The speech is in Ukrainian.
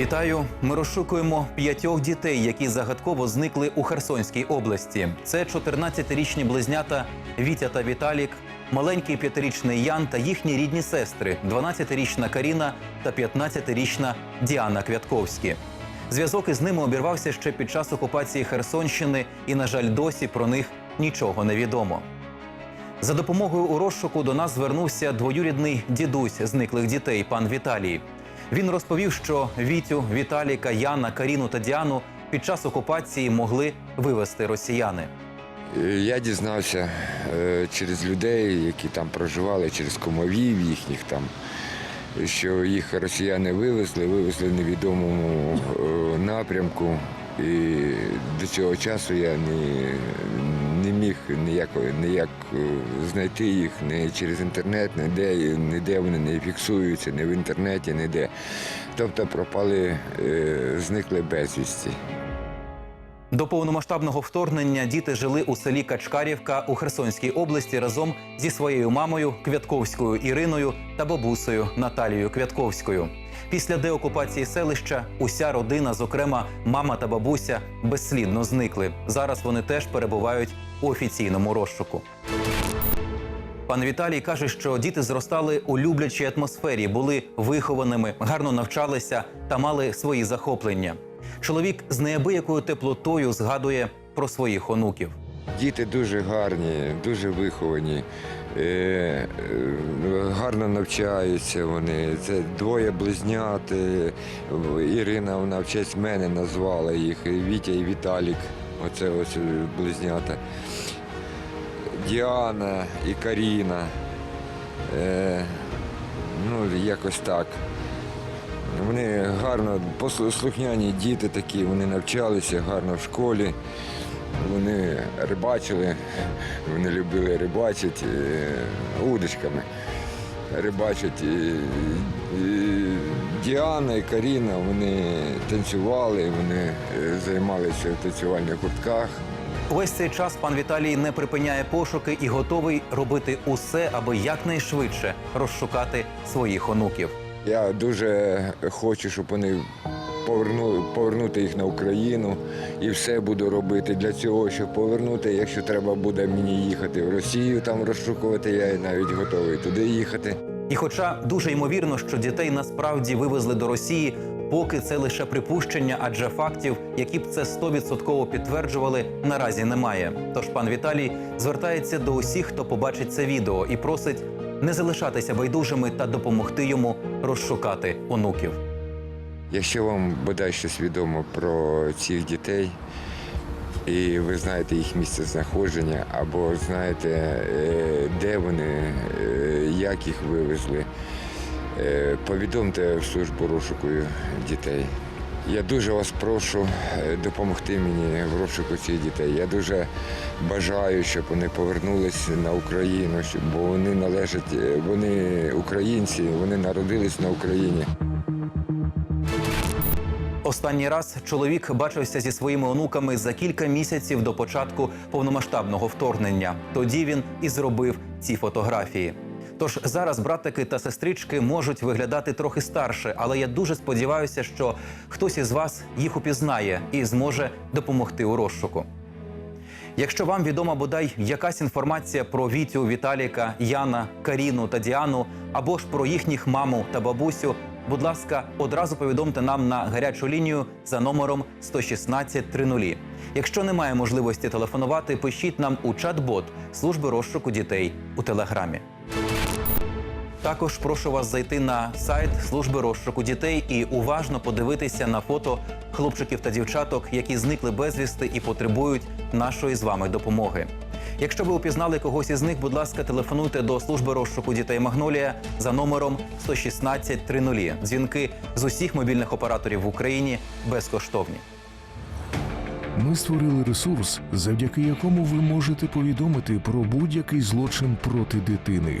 Вітаю! Ми розшукуємо п'ятьох дітей, які загадково зникли у Херсонській області. Це 14-річні близнята Вітя та Віталік, маленький п'ятирічний Ян та їхні рідні сестри, 12-річна Каріна та 15-річна Діана Квятковські. Зв'язок із ними обірвався ще під час окупації Херсонщини, і, на жаль, досі про них нічого не відомо. За допомогою у розшуку до нас звернувся двоюрідний дідусь зниклих дітей, пан Віталій. Він розповів, що Вітю, Віталіка, Яна, Каріну та Діану під час окупації могли вивезти росіяни. Е, Я дізнався е, через людей, які там проживали, через комовів їхніх там, що їх росіяни вивезли, вивезли в невідомому е, напрямку. І до цього часу я не, не міг ніяк, е, знайти їх не через інтернет, ніде, ніде вони не фіксуються, ні в інтернеті, ніде. Тобто пропали, е, зникли безвісті. До повномасштабного вторгнення діти жили у селі Качкарівка у Херсонській області разом зі своєю мамою Квятковською Іриною та бабусею Наталією Квятковською. Після деокупації селища уся родина, зокрема мама та бабуся, безслідно зникли. Зараз вони теж перебувають у офіційному розшуку. Пан Віталій каже, що діти зростали у люблячій атмосфері, були вихованими, гарно навчалися та мали свої захоплення. Чоловік з неабиякою теплотою згадує про своїх онуків. Діти дуже гарні, дуже виховані, е, е, гарно навчаються вони. Це двоє близнят. е, Ірина вона в честь мене назвала їх. Вітя і Віталік. Оце ось близнята. Діана і Каріна. Ну, якось так. Вони гарно, послухняні діти такі, вони навчалися гарно в школі. Вони рибачили, вони любили рибачити е, удочками. Рибачать. І, і Діана і Каріна вони танцювали, вони е, займалися в танцювальних гуртках. Увесь цей час пан Віталій не припиняє пошуки і готовий робити усе, аби якнайшвидше розшукати своїх онуків. Я дуже хочу, щоб вони повернули, повернути їх на Україну і все буду робити для цього, щоб повернути. Якщо треба буде мені їхати в Росію, там розшукувати, я навіть готовий туди їхати. І хоча дуже ймовірно, що дітей насправді вивезли до Росії, поки це лише припущення, адже фактів, які б це 100% підтверджували, наразі немає. Тож пан Віталій звертається до усіх, хто побачить це відео, і просить не залишатися байдужими та допомогти йому розшукати онуків. Якщо вам бодай щось відомо про цих дітей, і ви знаєте їх місце знаходження, або знаєте, е, де вони, е, як їх вивезли, повідомте в службу розшуку дітей. Я дуже вас прошу е, допомогти мені в розшуку цих дітей. Я дуже бажаю, щоб вони повернулися на Україну, бо вони належать, е, вони українці, вони народились на Україні. Останній раз чоловік бачився зі своїми онуками за кілька місяців до початку повномасштабного вторгнення. Тоді він і зробив ці фотографії. Тож зараз братики та сестрички можуть виглядати трохи старше, але я дуже сподіваюся, що хтось із вас їх упізнає і зможе допомогти у розшуку. Якщо вам відома бодай якась інформація про Вітю, Віталіка, Яна, Каріну та Діану, або ж про їхніх маму та бабусю, будь ласка, одразу повідомте нам на гарячу лінію за номером 116 30. Якщо немає можливості телефонувати, пишіть нам у чат-бот служби розшуку дітей у телеграмі. Також прошу вас зайти на сайт служби розшуку дітей і уважно подивитися на фото хлопчиків та дівчаток, які зникли безвісти і потребують нашої з вами допомоги. Якщо ви упізнали когось із них, будь ласка, телефонуйте до служби розшуку дітей Магнолія за номером 116 30. Дзвінки з усіх мобільних операторів в Україні безкоштовні. Ми створили ресурс, завдяки якому ви можете повідомити про будь-який злочин проти дитини.